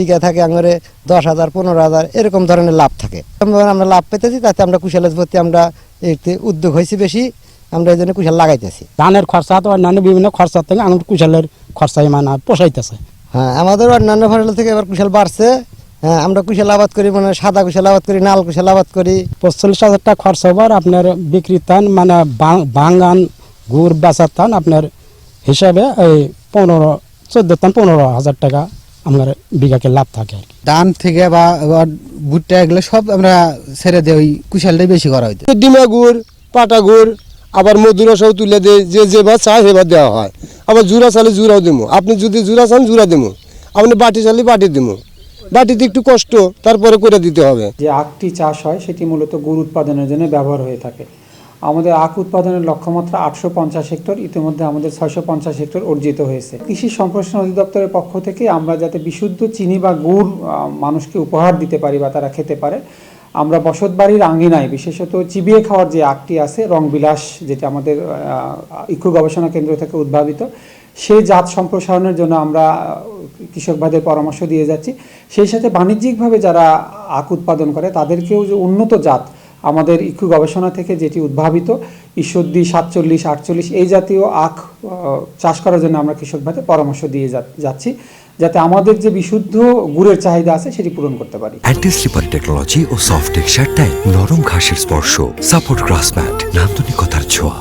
বিঘা থাকে আঙরে দশ হাজার পনেরো হাজার এরকম ধরনের লাভ থাকে। আমরা লাভ পেতেছি তাতে আমরা কুশালের প্রতি আমরা এতে উদ্যোগ হয়েছি বেশি আমরা এই জন্য কুশাল লাগাইতেছি। ধানের খরচা তো অন্যান্য বিভিন্ন খরচা থেকে আমার কুশালের খরচাই মানে পোষাইতেছে। হ্যাঁ আমাদের অন্যান্য ফসল থেকে এবার কুশাল বাড়ছে। হ্যাঁ আমরা কুশাল আবাদ করি মানে সাদা কুশাল আবাদ করি নাল কুশাল আবাদ করি। পঁচল্লিশ হাজার টাকা খরচ হবার আপনার বিক্রিতান মানে বাং- বাঙ্গান গুড় বেচাতান আপনার হিসাবে এই পনেরো চোদ্দ তান পনেরো হাজার টাকা আমার বিঘাকে লাভ থাকে আর কি। ধান থেকে বা ভুট্টা এগুলো সব আমরা ছেড়ে দিই ওই কুশালটাই বেশি করা হইতে। ডিমা গুড় পাটা গুড় আবার মধুরা সব তুলে দিয়ে যে যেবার চায় সেবার দেওয়া হয়। আবার জুরা চালে জুরাও দিমু। আপনি যদি জুরা চান জুরা দেবো আপনি বাটি চালে বাটি দিমু। বাটিতে একটু কষ্ট তারপরে করে দিতে হবে। যে আখটি চাষ হয় সেটি মূলত গুড় উৎপাদনের জন্য ব্যবহার হয়ে থাকে। আমাদের আখ উৎপাদনের লক্ষ্যমাত্রা আটশো পঞ্চাশ হেক্টর ইতিমধ্যে আমাদের ছয়শো পঞ্চাশ হেক্টর অর্জিত হয়েছে। কৃষি সম্প্রসারণ অধিদপ্তরের পক্ষ থেকে আমরা যাতে বিশুদ্ধ চিনি বা গুড় মানুষকে উপহার দিতে পারি বা তারা খেতে পারে আমরা বসত বাড়ির আঙ্গিনায় বিশেষত চিবিয়ে খাওয়ার যে আখটি আছে রংবিলাস যেটা আমাদের আহ, ইকো গবেষণা কেন্দ্র থেকে উদ্ভাবিত সেই জাত সম্প্রসারণের জন্য আমরা আহ, কৃষক ভাইদের পরামর্শ দিয়ে যাচ্ছি। সেই সাথে বাণিজ্যিকভাবে যারা আখ উৎপাদন করে তাদেরকেও যে উন্নত জাত আমাদের ইকু গবেষণা থেকে যেটি উদ্ভাবিত, ঈশ্বরদী সাতচল্লিশ, আটচল্লিশ, এই জাতীয় আখ চাষ করার জন্য আমরা কৃষক ভাইদের পরামর্শ দিয়ে যাচ্ছি, যাতে আমাদের যে বিশুদ্ধ গুড়ের চাহিদা আছে সেটি পূরণ করতে পারি। অ্যান্টি স্লিপার টেকনোলজি ও সফট টেক্সচার টাইপ নরম ঘাসের স্পর্শ। সাপোর্ট গ্রাস ম্যাট নান্দনিকতার ছোঁয়া।